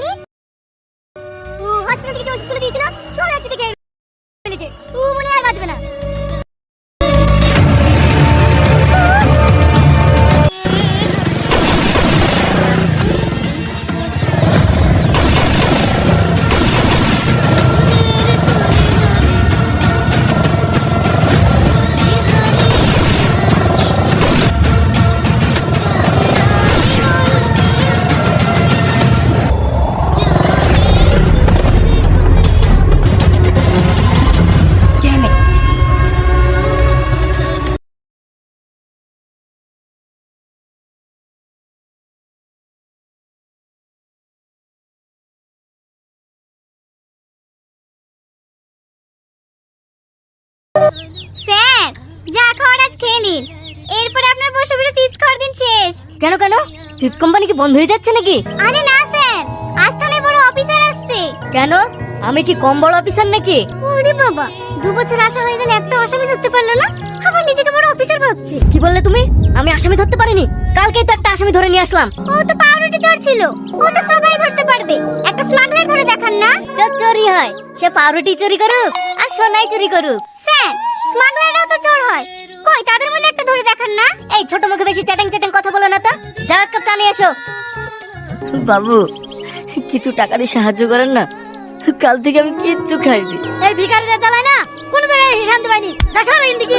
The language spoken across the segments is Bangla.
জানি খেয়ে নিন। এরপরে আপনার বসে বসে চিপস খাওয়ার দিন শেষ। কেন কেন? চিপস কোম্পানি কি বন্ধ হয়ে যাচ্ছে নাকি? আরে না স্যার। আজ থানায় বড় অফিসার আসছে। কেন? আমি কি কম বড় অফিসার নাকি? ওরে বাবা দু বছর আসা হয়ে গেলে একটা আসামি ধরতে পারল না? আবার নিজেকে বড় অফিসার ভাবছে। কি বললে তুমি? আমি আসামি ধরতে পারিনি। কালকেই তো একটা আসামি ধরে নিয়ে আসলাম। ও তো পাউরুটি চোর ছিল। ও তো সবাই ধরতে পারবে। একটা স্মাগলার ধরে দেখান না। চোর চোরি হয়। সে পাউরুটি চুরি করুক আর সোনাই চুরি করুক। স্যার স্মাগলাররাও তো চোর হয়। কই তাদের মধ্যে একটা ধরে দেখান না। এই ছোট মুখে বেশি চ্যাটিং চ্যাটিং কথা বলো না তো। যা কাপ চা নিয়ে এসো। বাবু কিছু টাকা দিয়ে সাহায্য করেন না? কাল থেকে আমি কিচ্ছু খাইনি। এই ভিখারিরা চালায় না? কোন জায়গায় এসে শান্তি পাইনি যা সর এদিকে।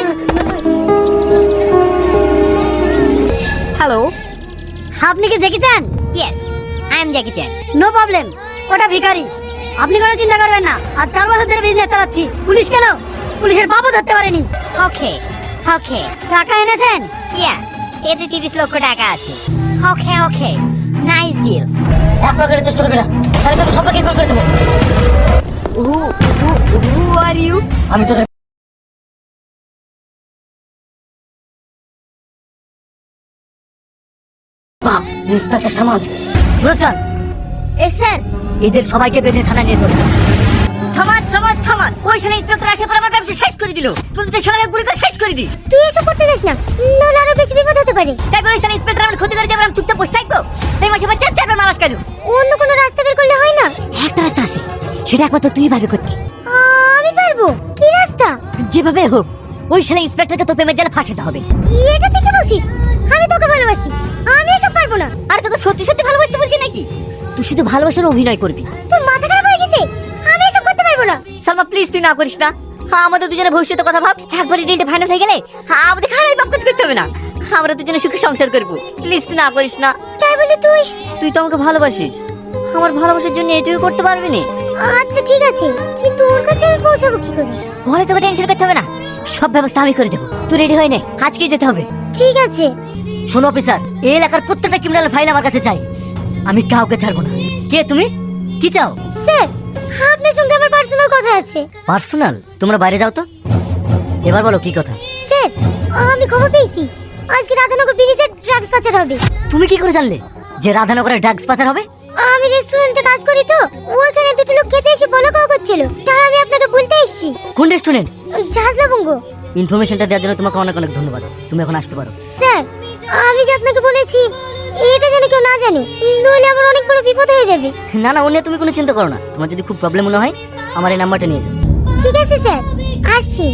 হ্যালো আপনি কি Jackie Chan yes I am Jackie Chan no problem ওটা ভিখারি। আপনি কোনো চিন্তা করবেন না। আর চার বছর ধরে বিজনেস চালাচ্ছি। পুলিশ কেন? পুলিশের বাবু ধরতে পারেনি। ওকে ওকে টাকা এনেছেন? ইয়া এতে তিরিশ লক্ষ টাকা আছে। Okay okay nice deal. এক পাকেটের চেষ্টা করবে না তাহলে তো সবাইকে কল করে দেবো। হু আর ইউ আমি বাপ ইন্সপেক্টর সামাদ। পুরস্কার। এস স্যার এদের সবাইকে বেঁধে থানা নিয়ে চলো। সমাজ সমাজ সমাজ। ওই শালা ইন্সপেক্টর আসে পর আমার ব্যবসা শেষ করে দিল। পঞ্চাশ শালা গুলি করে শেষ করে দি। তুই এসব করতে যাস না। নাহলে আরও বেশি বিপদ হতে পারে। তারপর ওই শালা ইন্সপেক্টর আমার ক্ষতি করে আমরা চুপচাপ বসে থাকব? এই মাসে আমার চার চারবার মার আটকালো অন্য কোনো রাস্তা বের করলে হয় না? একটা রাস্তা আছে। সেটা একমাত্র তুই ভাবে করতে। আমি পারব? কি রাস্তা? যেভাবে হোক ওই শালা ইন্সপেক্টরকে তোর প্রেমের জালে ফাঁসাতে হবে। এটা থেকে বলছিস? আমি তোকে ভালোবাসি। আমি এসব পারব না। আর তোকে সত্যি সত্যি ভালোবাসতে বলছি নাকি? তুই শুধু ভালোবাসার অভিনয় করবি। তোর মাথা সালমা প্লিজ তুই না করিস না। হ্যাঁ আমাদের দুজনের ভবিষ্যতের কথা ভাব। একবারই ডিলটা ফাইনাল হয়ে গেলে হ্যাঁ আমাদের খারাপ বাপ কাজ করতে হবে না। আমরা দুজনে সুখে সংসার করব। প্লিজ তুই না করিস না। তাই বলে তুই? তুই তো আমাকে ভালোবাসিস। আমার ভালোবাসার জন্য এটুকু করতে পারবি না? আচ্ছা ঠিক আছে। কিন্তু ওর কাছে আমি পৌঁছাবো কি করে? বলে তোকে টেনশন করতে হবে না। সব ব্যবস্থা আমি করে দেবো। তুই রেডি হয়ে নে। আজকেই যেতে হবে। ঠিক আছে। শোনো অফিসার এই এলাকার প্রত্যেকটা ক্রিমিনাল ফাইল আমার কাছে চাই। আমি কাউকে ছাড়বো না। কে তুমি? কি চাও? আপনার সঙ্গে আমার পার্সোনাল কথা আছে। পার্সোনাল তোমরা বাইরে যাও তো। এবার বলো কি কথা? স্যার আমি খবর পেয়েছি। আজকে রাধানগর ব্রিজে ড্রাগস পাচার হবে। তুমি কি করে জানলে যে রাধানগরে ড্রাগস পাচার হবে? আমি রেস্টুরেন্টে কাজ করি তো ওখানে দুটো লোক খেতে এসে বলা কাও করছিল। তাই আমি আপনাকে বলতে এসেছি। কোন রেস্টুরেন্ট জাহাজ লবঙ্গ ইনফরমেশনটা দেওয়ার জন্য তোমাকে অনেক অনেক ধন্যবাদ। তুমি এখন আসতে পারো। স্যার আমি যে আপনাকে বলেছি এটা যেন কেউ না জানে নইলে আমার অনেক বড় বিপদ হয়ে যাবে। না না অন্য তুমি কোনো চিন্তা করো না। তোমার যদি খুব প্রবলেম মনে হয় আমার এই নাম্বারটা নিয়ে যাও। ঠিক আছে স্যার। আসছি।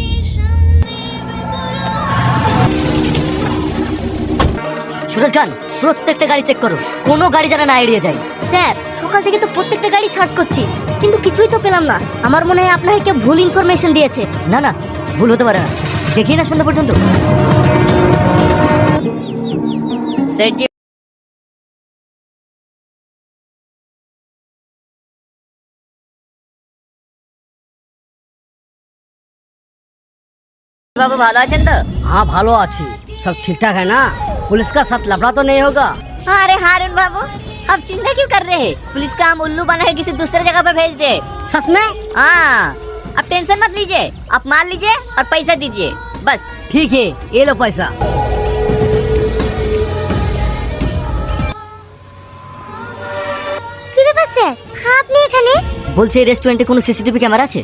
সুরজ খান প্রত্যেকটা গাড়ি চেক করো। কোনো গাড়ি যেন না এড়িয়ে যায়। স্যার সকাল থেকে তো প্রত্যেকটা গাড়ি সার্চ করছি। কিন্তু কিছুই তো পেলাম না। আমার মনে হয় আপনাকে কেউ ভুল ইনফরমেশন দিয়েছে। না না ভুল হতে পারে না। দেখি না সন্ধ্যা পর্যন্ত। বাবু ভালো আছেন তো হ্যাঁ ভালো আছি সব ঠিকঠাক है ना? पुलिस का साथ लफड़ा तो नहीं होगा? अरे हारून बाबू अब चिंता क्यों कर रहे हैं? पुलिस का हम उल्लू बना है किसी दूसरे जगह पर भेज दे। सच में? हाँ। अब टेंशन मत लीजिए। आप मान लीजिए और पैसा दीजिए। बस। ठीक है ये लो पैसा। কি ব্যাপার স্যার আপনি এখানে রেস্টুরেন্টে কোনো সিসিটিভি ক্যামেরা আছে?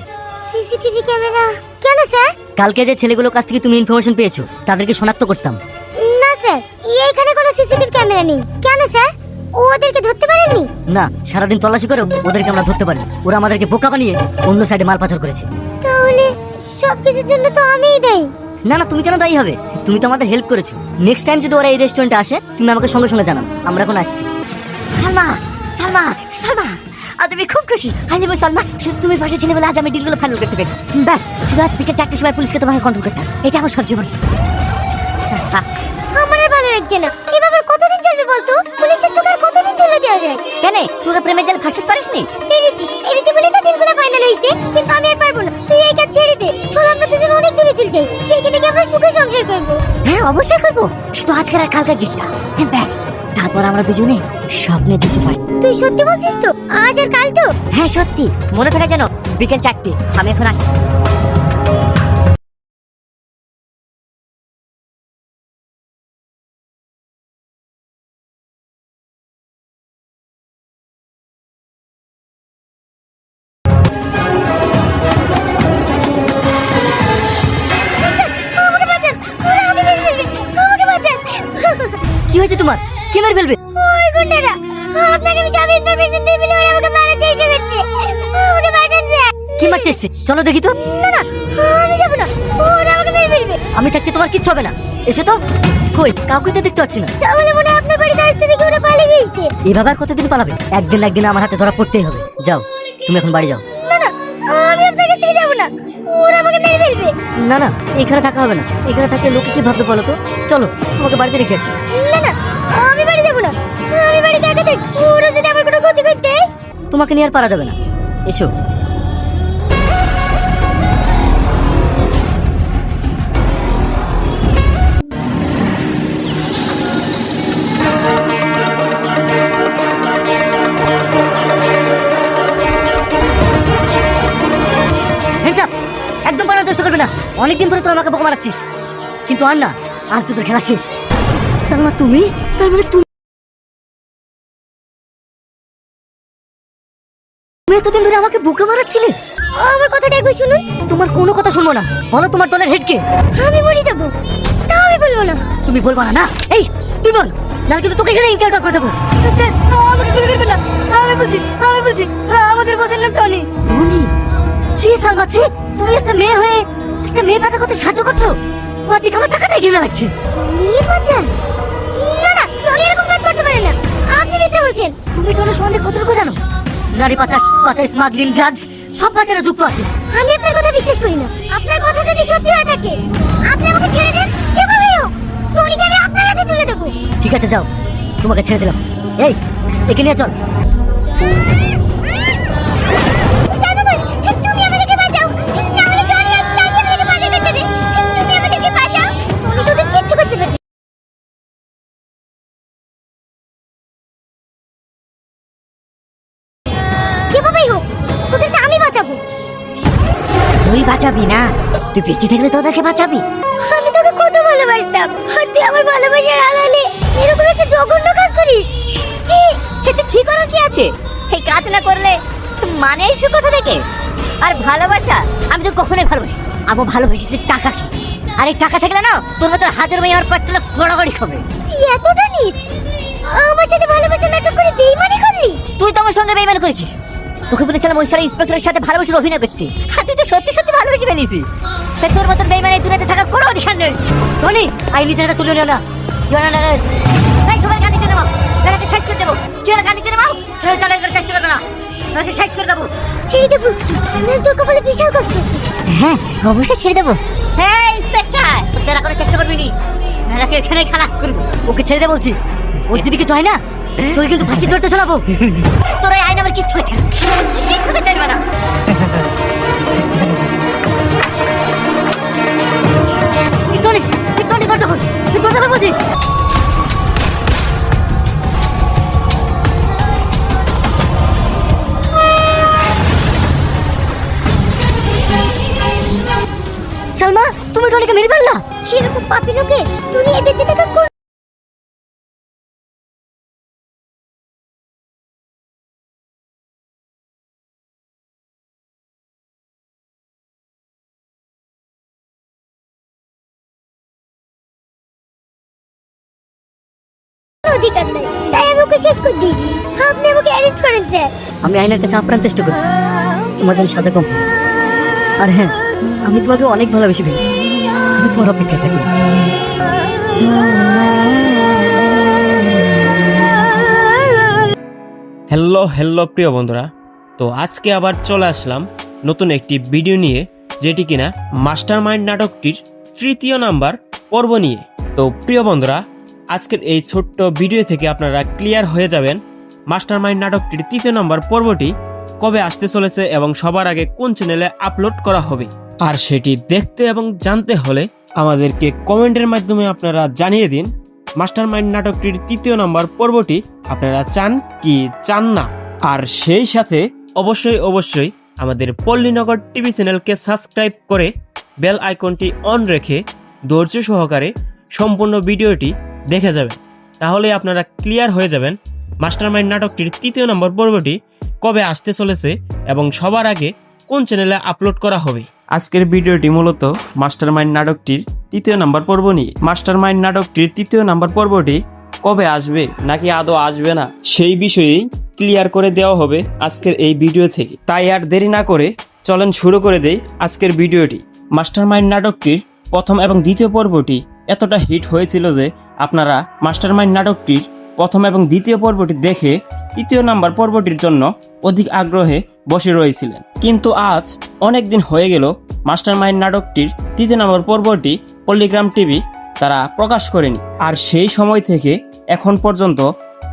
CCTV camera. কেন স্যার? কালকে যে ছেলেগুলোর কাছ থেকে তুমি ইনফরমেশন পেয়েছ তাদেরকে শনাক্ত করতাম। না স্যার এখানে কোনো সিসিটিভি ক্যামেরা নেই। কেন স্যার? ওদেরকে ধরতে পারেননি না সারাদিন তল্লাশি করেও ওদেরকে আমরা ধরতে পারি ওরা আমাদেরকে বোকা বানিয়ে অন্য সাইডে মাল পাচার করেছে। তাহলে সবকিছুর জন্য তো আমিই দেই না না তুমি কেন দায়ী হবে? তুমি তো আমাদের হেল্প করেছ। নেক্সট টাইম যদি ওরা এই রেস্টুরেন্টে আসে তুমি আমাকে সঙ্গে সঙ্গে জানাও। আমরা এখন আসছি। সালমা সালমা সালমা। আজ আমি খুব খুশি। আজ আমি সালমা শুধু তুমি পাশে ছিলে বলে আজ আমি ডিলগুলো ফাইনাল করতে পেরেছি। ব্যাস শুধু আজ বিকেল চারটের সময় পুলিশকে তোমাকে কন্ট্রোল করতে এটা আমার সবচেয়ে বড় আমার ভালো লাগছে না। এভাবে কতদিন চলবে বলতো? পুলিশের চোখে কতদিন তুলে দেওয়া যায়? কেন? তোকে প্রেমের জাল ফাঁসাতে পারিসনি? পেরেছি পেরেছি বলে তো দিনগুলো ফাইনাল হয়েছে। কিন্তু আমি আর পারব না। তুই এই কাজ ছেড়ে দে। চল আমরা দুজন অনেক দূরে চলে যাই। সেইখানে গিয়ে আমরা সুখে সংসার করব। হ্যাঁ অবশ্যই করব। শুধু আজকের আর কালকের দিনটা হ্যাঁ ব্যাস। তারপর আমরা দুজনে স্বপ্নে দেশে পাই তুই সত্যি বলছিস তো? আজ আর কাল তো? হ্যাঁ সত্যি। মনে থাকে যেন বিকেল চারটে। আমি এখন আসছি। সব ইনফরমেশন দিয়ে দিলে ওরা আমাকে মারার চেষ্টা করছে। আমাকে বাঁচান কি মারতে এসছে চলো দেখি তো। না না আমি যাব না। ওরা আমাকে মেরে ফেলবে। আমি থাকতে তোমার কিচ্ছু হবে না। এসো তো। কই কাউকে তো দেখতে পাচ্ছি না। তাহলে মনে হয় আপনার বাড়িতে আসতে দেখে ওরা পালিয়ে গিয়েছে। এভাবে আর কতদিন পালাবে? একদিন না একদিন আমার হাতে ধরা পড়তেই হবে। যাও তুমি এখন বাড়ি যাও। না না আমি আপনার কাছ থেকে না। ওরা আমাকে মেরে ফেলবে। না না এখানে থাকা হবে না। এখানে থাকলে লোকে কি ভাববে বলো তো? চলো তোমাকে বাড়িতে রেখে আসি। না না ওরা যদি আমার কোনো ক্ষতি করতে? তোমাকে নিয়ে আর পারা যাবে না। এসো। একদম করবে না। অনেকদিন ধরে তোরা আমাকে বোকা মারাচ্ছিস কিন্তু আর না, আজ তোদের খেলা শেষ। তুমি? তার মানে তুমি তুমি এতদিন ধরে আমাকে বুকে মারাচ্ছিলে আমার কথাটা একবার শুনুন। তোমার কোনো কথা শুনব না। বলো তোমার দলের হেডকে আমি মরে যাব। তাও আমি বলব না। তুমি বলবা না না? এই তুই বল? না কিন্তু তোকে এখানে ইনকাউন্টার করে দেবো। আমাকে গুলি করবে না। আমি বলছি আমি বলছি আমাদের বসের নাম টনি। টনি? ছি সালমা ছি তুমি একটা মেয়ে হয়ে একটা মেয়ে বাঁচা করতে সাহায্য করছ? তোমার দিকে আমার টাকাটাই ঘৃণা লাগছে। মেয়ে বাঁচান না না টনি এরকম কাজ করতে পারে না। আপনি মিথ্যে বলছেন। তুমি টনের সম্বন্ধে কতটুকু জানো? নারী পাচার পাচার স্মাগলিং ড্রাগস সব পাচারে যুক্ত আছে। আমি আপনার কথা বিশ্বাস করি না। আপনার কথা যদি সত্যি হয়ে থাকে আপনি আমাকে ছেড়ে দেন যেভাবে হোক টনিকে আমি আপনার হাতে তুলে দেবো। ঠিক আছে যাও। তোমাকে ছেড়ে দিলাম। এই একে নিয়ে চল। বাঁচাবি না? তুই বেঁচে থাকলে তোদেরকে বাঁচাবি। আমি তোকে কত ভালোবাসতাম। আর তুই আমার ভালোবাসার আড়ালে এরকম একটা জঘন্য কাজ করিস। ছি এতে ঠিক করার কি আছে? এই কাজ না করলে মানে এসবে কথা থেকে আর ভালোবাসা আমি তো কখনোই ভালোবাসি আমি ভালোবাসি টাকাকে। আর এই টাকা থাকলে না তোর মতো হাজার মেয়ে আমার পাতলা গড়াগড়ি খাবে। এতটা নিচ? আমার সাথে ভালোবাসা নাটক করে বেইমানি করলি? তুই তো আমার সঙ্গে বেইমান করেছিস। তোকে বলেছিলাম ওই সারা ইন্সপেক্টরের সাথে ভালোবাসার অভিনয় করতে। আর তুই তো সত্যি ভালোবেসে ফেলিস তাই তোর মতন বেইমান দুনিয়াতে থাকার কোনো অধিকার নেই। ধনী আই নিজের তুলে নিও না। ইউ আর আন্ডার অ্যারেস্ট তাই সবার গান নিচে নামাও। বেলাকে শেষ করে দেবো। তুই গান নিচে নামাও কেউ চালাই করে চেষ্টা করবে না। তাকে শেষ করে দেবো। ছেড়ে দে বলছি নাহলে তোর কপালে বিশাল কষ্ট। হ্যাঁ অবশ্যই ছেড়ে দেবো। হ্যাঁ ইন্সপেক্টর! তোরা করে চেষ্টা করবি নি। নাহলে এখানে খালাস করব ওকে ছেড়ে দে বলছি। ওর যদি কিছু হয় না তোকে কিন্তু ফাঁসি ধরতে চলাবো তোর আইন আমার কিচ্ছু না। কিচ্ছু না। বলছি সালমা তুমি টনিকে মেরে ফেললা। এরকম পাপি লোকে দুনিয়ায় বেঁচে থাকার অধিকার নাই তাই আমি ওকে শেষ করে দিয়েছি। আপনি আমাকে অ্যারেস্ট করেন স্যার। আমি আইনের কাছে আপ্রাণ চেষ্টা করি। তোমার জন্য সাথে কম। আর হ্যাঁ আমি তোমাকে অনেক ভালোবেসে ফেলেছি। আমি তোমার অপেক্ষা থাকি। হ্যালো হ্যালো প্রিয় বন্ধুরা। তো আজকে আবার চলে আসলাম নতুন একটি ভিডিও নিয়ে যেটি কিনা মাস্টার মাইন্ড নাটকটির তৃতীয় নাম্বার পর্ব নিয়ে। তো প্রিয় বন্ধুরা আজকের এই ছোট্ট ভিডিও থেকে আপনারা ক্লিয়ার হয়ে যাবেন মাস্টার মাইন্ড নাটকটির তৃতীয় নাম্বার পর্বটি কবে আসতে চলেছে এবং সবার আগে কোন চ্যানেলে আপলোড করা হবে। আর সেটি দেখতে এবং জানতে হলে আমাদেরকে কমেন্টের মাধ্যমে আপনারা জানিয়ে দিন মাস্টার মাইন্ড নাটকটির তৃতীয় নম্বর পর্বটি আপনারা চান কি চান না। আর সেই সাথে অবশ্যই অবশ্যই আমাদের পল্লীনগর টিভি চ্যানেলকে সাবস্ক্রাইব করে বেল আইকনটি অন রেখে ধৈর্য সহকারে সম্পূর্ণ ভিডিওটি দেখে যাবেন। তাহলে আপনারা ক্লিয়ার হয়ে যাবেন মাস্টার মাইন্ড নাটকটির তৃতীয় নম্বর পর্বটি কবে আসতে চলেছে এবং সবার আগে কোন চ্যানেলে আপলোড করা হবে। আজকের ভিডিওটি মূলত মাস্টার মাইন্ড নাটকটির তৃতীয় নাম্বার পর্ব নিয়ে। মাস্টার মাইন্ড নাটকটির তৃতীয় নাম্বার পর্বটি কবে আসবে নাকি আদৌ আসবে না, সেই বিষয়েই ক্লিয়ার করে দেওয়া হবে আজকের এই ভিডিও থেকে। তাই আর দেরি না করে চলেন শুরু করে দেই আজকের ভিডিওটি। মাস্টার মাইন্ড নাটকটির প্রথম এবং দ্বিতীয় পর্বটি এতটা হিট হয়েছিল যে আপনারা মাস্টার মাইন্ড নাটকটির প্রথম এবং দ্বিতীয় পর্বটি দেখে তৃতীয় নাম্বার পর্বটির জন্য অধিক আগ্রহে বসে রয়েছিলেন। কিন্তু আজ অনেক দিন হয়ে গেল মাস্টার মাইন্ড নাটকটির তৃতীয় নম্বর পর্বটি পল্লিগ্রাম টিভি তারা প্রকাশ করেনি। আর সেই সময় থেকে এখন পর্যন্ত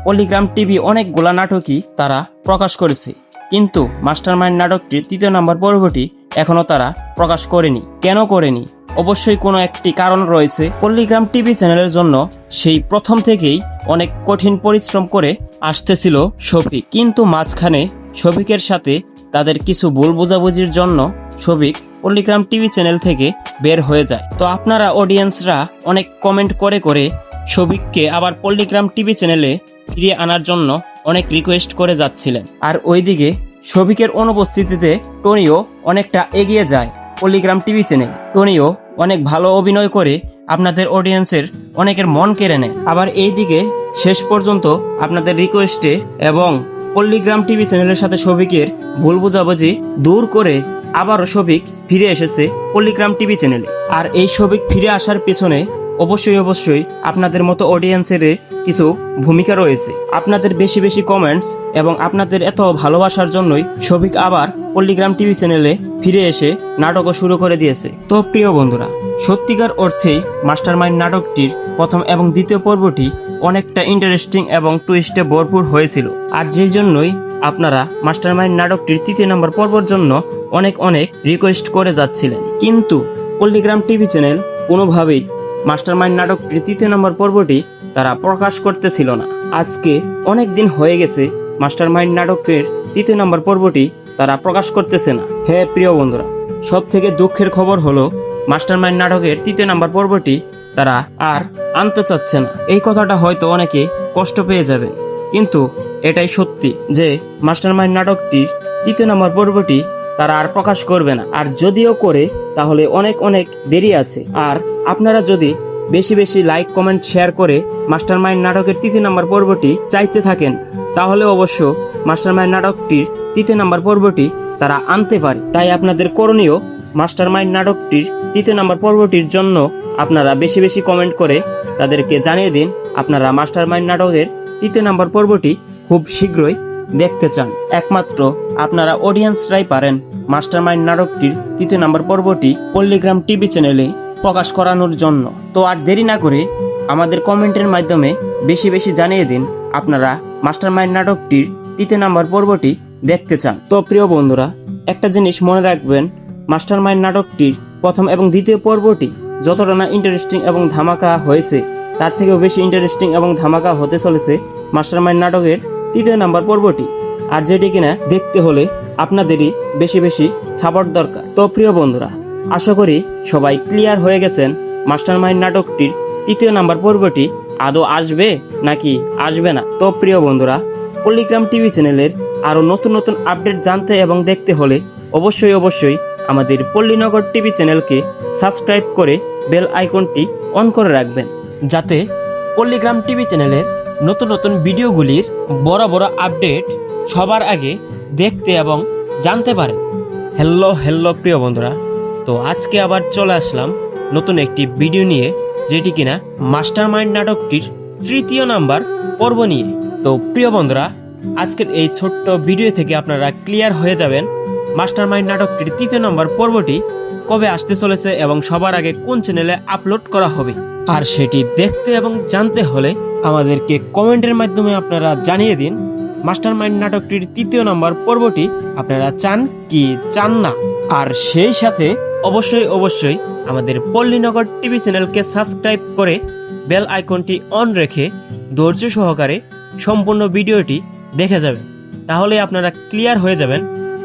পল্লিগ্রাম টিভি অনেকগুলা নাটকই তারা প্রকাশ করেছে। কিন্তু মাস্টার মাইন্ড নাটকটির তৃতীয় নম্বর পর্বটি এখনও তারা প্রকাশ করেনি। কেন করেনি? অবশ্যই কোনো একটি কারণ রয়েছে। পল্লিগ্রাম টিভি চ্যানেলের জন্য সেই প্রথম থেকেই অনেক কঠিন পরিশ্রম করে আসতেছিল শফিক। কিন্তু মাঝখানে শফিকের সাথে তাদের কিছু ভুল বোঝাবুঝির জন্য শফিক পল্লিগ্রাম টিভি চ্যানেল থেকে বের হয়ে যায়। তো আপনারা অডিয়েন্সরা অনেক কমেন্ট করে করে শফিককে আবার পল্লিগ্রাম টিভি চ্যানেলে ফিরিয়ে আনার জন্য অনেক রিকোয়েস্ট করে যাচ্ছিলেন। আর ওইদিকে শফিকের অনুপস্থিতিতে টনিও অনেকটা এগিয়ে যায় পল্লিগ্রাম টিভি চ্যানেল। টনিও অনেক ভালো অভিনয় করে আপনাদের অডিয়েন্সের অনেকের মন কেড়ে নেয়। আবার এইদিকে শেষ পর্যন্ত আপনাদের রিকোয়েস্টে এবং পল্লিগ্রাম টিভি চ্যানেলের সাথে শফিকের ভুল বুঝাবুঝি দূর করে আবারও শফিক ফিরে এসেছে পল্লিগ্রাম টিভি চ্যানেলে আর এই শফিক ফিরে আসার পেছনে অবশ্যই অবশ্যই আপনাদের মতো অডিয়েন্সের কিছু ভূমিকা রয়েছে। আপনাদের বেশি বেশি কমেন্টস এবং আপনাদের এত ভালোবাসার জন্যই শফিক আবার পল্লিগ্রাম টিভি চ্যানেলে ফিরে এসে নাটকও শুরু করে দিয়েছে। তো প্রিয় বন্ধুরা, সত্যিকার অর্থেই মাস্টার মাইন্ড নাটকটির প্রথম এবং দ্বিতীয় পর্বটি অনেকটা ইন্টারেস্টিং এবং টুইস্টে ভরপুর হয়েছিল। আর যেই জন্যই আপনারা মাস্টার মাইন্ড নাটকটির তৃতীয় নম্বর পর্বর জন্য অনেক অনেক রিকোয়েস্ট করে যাচ্ছিলেন। কিন্তু পল্লিগ্রাম টিভি চ্যানেল কোনোভাবেই মাস্টার মাইন্ড নাটকটির তৃতীয় নম্বর পর্বটি তারা প্রকাশ করতেছিল না। আজকে অনেক দিন হয়ে গেছে মাস্টার মাইন্ড নাটকের তৃতীয় নম্বর পর্বটি তারা প্রকাশ করতেছে না। হ্যাঁ প্রিয় বন্ধুরা সব থেকে দুঃখের খবর হলো মাস্টার মাইন্ড নাটকের তৃতীয় নাম্বার পর্বটি তারা আর আনতে চাচ্ছে না। এই কথাটা হয়তো অনেকে কষ্ট পেয়ে যাবে, কিন্তু এটাই সত্যি যে মাস্টার মাইন্ড নাটকটির তৃতীয় নাম্বার পর্বটি তারা আর প্রকাশ করবে না। আর যদিও করে, তাহলে অনেক অনেক দেরি আছে। আর আপনারা যদি বেশি বেশি লাইক, কমেন্ট, শেয়ার করে মাস্টার মাইন্ড নাটকের তৃতীয় নাম্বার পর্বটি চাইতে থাকেন তাহলে অবশ্য মাস্টার মাইন্ড নাটকটির তৃতীয় নাম্বার পর্বটি তারা আনতে পারে। তাই আপনাদের করণীয় মাস্টার মাইন্ড নাটকটির তৃতীয় নাম্বার পর্বটির জন্য আপনারা বেশি বেশি কমেন্ট করে তাদেরকে জানিয়ে দিন আপনারা মাস্টার মাইন্ড নাটকের তৃতীয় নাম্বার পর্বটি খুব শীঘ্রই দেখতে চান। একমাত্র আপনারা অডিয়েন্সরাই পারেন মাস্টার মাইন্ড নাটকটির তৃতীয় নাম্বার পর্বটি পল্লিগ্রাম টিভি চ্যানেলে প্রকাশ করানোর জন্য। তো আর দেরি না করে আমাদের কমেন্টের মাধ্যমে বেশি বেশি জানিয়ে দিন আপনারা মাস্টার মাইন্ড নাটকটির তৃতীয় নাম্বার পর্বটি দেখতে চান। তো প্রিয় বন্ধুরা, একটা জিনিস মনে রাখবেন মাস্টার মাইন্ড নাটকটির প্রথম এবং দ্বিতীয় পর্বটি যতটা না ইন্টারেস্টিং এবং ধামাকা হয়েছে, তার থেকেও বেশি ইন্টারেস্টিং এবং ধামাকা হতে চলেছে মাস্টার মাইন্ড নাটকের তৃতীয় নাম্বার পর্বটি। আর যেটি কিনা দেখতে হলে আপনাদেরই বেশি বেশি সাপোর্ট দরকার। তো প্রিয় বন্ধুরা, আশা করি সবাই ক্লিয়ার হয়ে গেছেন মাস্টার মাইন্ড নাটকটির তৃতীয় নাম্বার পর্বটি আদৌ আসবে নাকি আসবে না? তো প্রিয় বন্ধুরা, পল্লিগ্রাম টিভি চ্যানেলের আরও নতুন নতুন আপডেট জানতে এবং দেখতে হলে অবশ্যই অবশ্যই আমাদের পল্লীনগর টিভি চ্যানেলকে সাবস্ক্রাইব করে বেল আইকনটি অন করে রাখবেন। যাতে পল্লিগ্রাম টিভি চ্যানেলের নতুন নতুন ভিডিওগুলির বড় বড় আপডেট সবার আগে দেখতে এবং জানতে পারেন হ্যালো হ্যালো, প্রিয় বন্ধুরা, তো আজকে আবার চলে আসলাম নতুন একটি ভিডিও নিয়ে। যেটি কিনা মাস্টার মাইন্ড নাটকটির তৃতীয় নাম্বার পর্ব নিয়ে। তো প্রিয় বন্ধুরা, আজকের এই ছোট্ট ভিডিও থেকে আপনারা ক্লিয়ার হয়ে যাবেন মাস্টার মাইন্ড নাটকটির তৃতীয় নম্বর পর্বটি কবে আসতে চলেছে এবং সবার আগে কোন চ্যানেলে আপলোড করা হবে। আর সেটি দেখতে এবং জানতে হলে আমাদেরকে কমেন্টের মাধ্যমে আপনারা জানিয়ে দিন মাস্টার মাইন্ড নাটকটির তৃতীয় নম্বর পর্বটি আপনারা চান কি চান না। আর সেই সাথে অবশ্যই অবশ্যই আমাদের পল্লীনগর টিভি চ্যানেলকে সাবস্ক্রাইব করে বেল আইকনটি অন রেখে ধৈর্য সহকারে সম্পূর্ণ ভিডিওটি দেখে যাবেন। তাহলে আপনারা ক্লিয়ার হয়ে যাবেন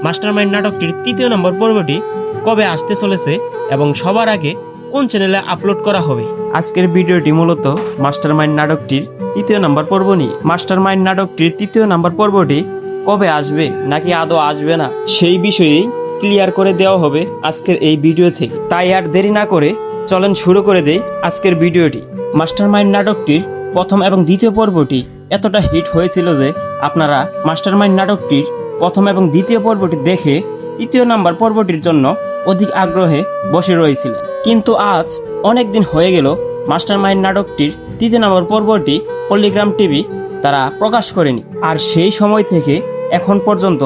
মাস্টারমাইন্ড নাটকটির তৃতীয় নম্বর পর্বটি কবে আসতে চলেছে এবং সবার আগে কোন চ্যানেলে আপলোড করা হবে। আজকের ভিডিওটি মূলত মাস্টারমাইন্ড নাটকটির তৃতীয় নম্বর পর্ব নিয়ে। মাস্টারমাইন্ড নাটকটির তৃতীয় নম্বর পর্বটি কবে আসবে নাকি আদৌ আসবে না? সেই বিষয়েই ক্লিয়ার করে দেওয়া হবে আজকের এই ভিডিও থেকে। তাই আর দেরি না করে চলেন শুরু করে দেই আজকের ভিডিওটি মাস্টারমাইন্ড নাটকটির প্রথম এবং দ্বিতীয় পর্বটি এতটা হিট হয়েছিল যে আপনারা মাস্টারমাইন্ড নাটকটির প্রথম এবং দ্বিতীয় পর্বটি দেখে তৃতীয় নাম্বার পর্বটির জন্য অধিক আগ্রহে বসে রয়েছিলেন। কিন্তু আজ অনেক দিন হয়ে গেল মাস্টারমাইন্ড নাটকটির তৃতীয় নম্বর পর্বটি পল্লিগ্রাম টিভি তারা প্রকাশ করেনি। আর সেই সময় থেকে এখন পর্যন্ত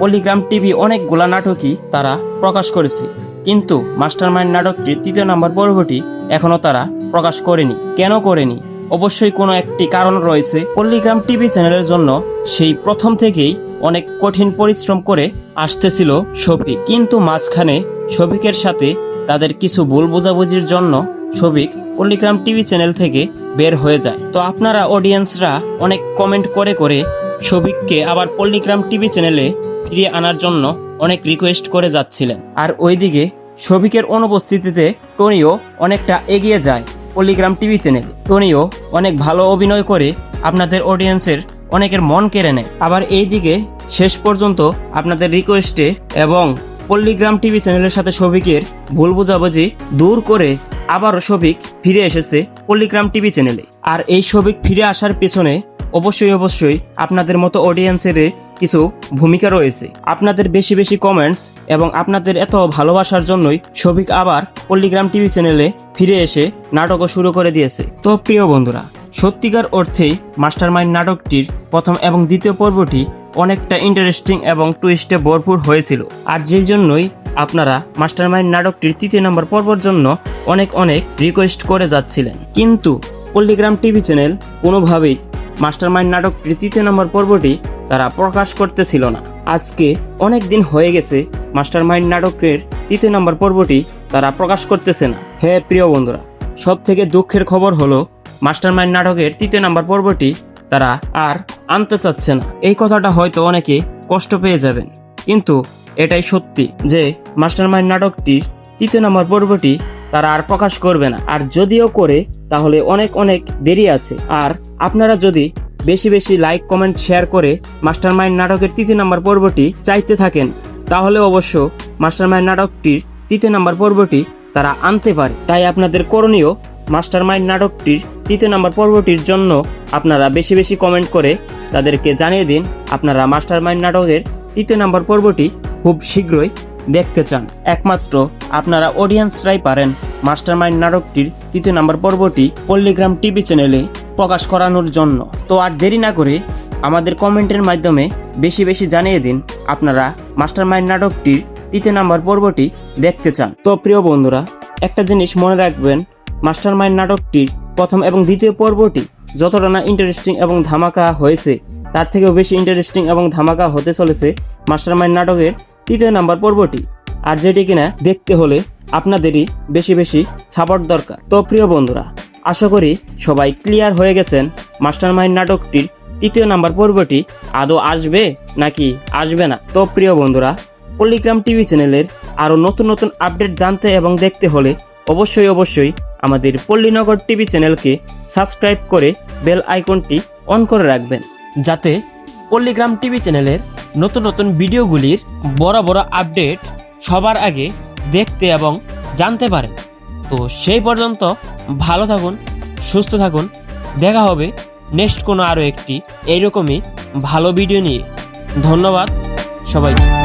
পল্লিগ্রাম টিভি অনেকগুলা নাটকই তারা প্রকাশ করেছে। কিন্তু মাস্টারমাইন্ড নাটকটির তৃতীয় নম্বর পর্বটি এখনও তারা প্রকাশ করেনি। কেন করেনি? অবশ্যই কোনো একটি কারণ রয়েছে পল্লিগ্রাম টিভি চ্যানেলের জন্য। সেই প্রথম থেকেই অনেক কঠিন পরিশ্রম করে আসতেছিল শফিক। কিন্তু মাঝখানে শফিকের সাথে তাদের কিছু ভুল বোঝাবুঝির জন্য শফিক পল্লিগ্রাম টিভি চ্যানেল থেকে বের হয়ে যায়। তো আপনারা অডিয়েন্সরা অনেক কমেন্ট করে করে শফিককে আবার পল্লিগ্রাম টিভি চ্যানেলে ফিরিয়ে আনার জন্য অনেক রিকোয়েস্ট করে যাচ্ছিলেন। আর ওইদিকে শফিকের অনুপস্থিতিতে টনিও অনেকটা এগিয়ে যায় পল্লিগ্রাম টিভি চ্যানেল। টনিও অনেক ভালো অভিনয় করে আপনাদের অডিয়েন্সের অনেকের মন কেড়ে নেয়। আবার এই দিকে শেষ পর্যন্ত আপনাদের রিকোয়েস্টে এবং পল্লিগ্রাম টিভি চ্যানেলের সাথে শফিকের ভুল বুঝাবুঝি দূর করে আবারও শফিক ফিরে এসেছে পল্লিগ্রাম টিভি চ্যানেলে। আর এই শফিক ফিরে আসার পেছনে অবশ্যই অবশ্যই আপনাদের মতো অডিয়েন্সের কিছু ভূমিকা রয়েছে। আপনাদের বেশি বেশি কমেন্টস এবং আপনাদের এত ভালোবাসার জন্যই শফিক আবার পল্লিগ্রাম টিভি চ্যানেলে ফিরে এসে নাটকও শুরু করে দিয়েছে। তো প্রিয় বন্ধুরা, সত্যিকার অর্থেই মাস্টারমাইন্ড নাটকটির প্রথম এবং দ্বিতীয় পর্বটি অনেকটা ইন্টারেস্টিং এবং টুইস্টে ভরপুর হয়েছিল। আর যেই জন্যই আপনারা মাস্টারমাইন্ড নাটকটির তৃতীয় নম্বর পর্বর জন্য অনেক অনেক রিকোয়েস্ট করে যাচ্ছিলেন। কিন্তু পল্লিগ্রাম টিভি চ্যানেল কোনোভাবেই মাস্টারমাইন্ড নাটকটির তৃতীয় নম্বর পর্বটি তারা প্রকাশ করতেছিল না। আজকে অনেক দিন হয়ে গেছে মাস্টারমাইন্ড নাটকের তৃতীয় নম্বর পর্বটি তারা প্রকাশ করতেছে না। হ্যাঁ প্রিয় বন্ধুরা সব থেকে দুঃখের খবর হলো, মাস্টারমাইন্ড নাটকের তৃতীয় নম্বর পর্বটি তারা আর আনতে চাচ্ছে না। এই কথাটা হয়তো অনেকে কষ্ট পেয়ে যাবেন, কিন্তু এটাই সত্যি যে মাস্টারমাইন্ড নাটকটির তৃতীয় নম্বর পর্বটি তারা আর প্রকাশ করবে না। আর যদিও করে, তাহলে অনেক অনেক দেরি আছে। আর আপনারা যদি বেশি বেশি লাইক, কমেন্ট, শেয়ার করে মাস্টারমাইন্ড নাটকের তৃতীয় নম্বর পর্বটি চাইতে থাকেন, তাহলে অবশ্য মাস্টারমাইন্ড নাটকটির তৃতীয় নম্বর পর্বটি তারা আনতে পারে। তাই আপনাদের করণীয়, মাস্টারমাইন্ড নাটকটির তৃতীয় নম্বর পর্বটির জন্য আপনারা বেশি বেশি কমেন্ট করে তাদেরকে জানিয়ে দিন, আপনারা মাস্টারমাইন্ড নাটকের তৃতীয় নম্বর পর্বটি খুব শীঘ্রই দেখতে চান। একমাত্র আপনারা অডিয়েন্সরাই পারেন মাস্টারমাইন্ড নাটকটির তৃতীয় নম্বর পর্বটি পল্লিগ্রাম টিভি চ্যানেলে প্রকাশ করানোর জন্য। তো আর দেরি না করে আমাদের কমেন্টের মাধ্যমে বেশি বেশি জানিয়ে দিন আপনারা মাস্টারমাইন্ড নাটকটির তৃতীয় নম্বর পর্বটি দেখতে চান। তো প্রিয় বন্ধুরা, একটা জিনিস মনে রাখবেন, মাস্টারমাইন্ড নাটকটির প্রথম এবং দ্বিতীয় পর্বটি যতটা না ইন্টারেস্টিং এবং ধামাকা হয়েছে, তার থেকেও বেশি ইন্টারেস্টিং এবং ধামাকা হতে চলেছে মাস্টারমাইন্ড নাটকের তৃতীয় নাম্বার পর্বটি। আর যেটি কিনা দেখতে হলে আপনাদেরই বেশি বেশি সাপোর্ট দরকার। তো প্রিয় বন্ধুরা, আশা করি সবাই ক্লিয়ার হয়ে গেছেন মাস্টারমাইন্ড নাটকটির তৃতীয় নাম্বার পর্বটি। আদৌ আসবে নাকি আসবে না? তো প্রিয় বন্ধুরা পল্লিগ্রাম টিভি চ্যানেলের আরও নতুন নতুন আপডেট জানতে এবং দেখতে হলে অবশ্যই অবশ্যই আমাদের পল্লীনগর টিভি চ্যানেলকে সাবস্ক্রাইব করে বেল আইকনটি অন করে রাখবেন। যাতে পল্লীগ্রাম টিভি চ্যানেলের নতুন নতুন ভিডিওগুলির বড় বড় আপডেট সবার আগে দেখতে এবং জানতে পারেন। তো সেই পর্যন্ত ভালো থাকুন, সুস্থ থাকুন। দেখা হবে নেক্সট কোনো আরও একটি এইরকমই ভালো ভিডিও নিয়ে। ধন্যবাদ সবাইকে।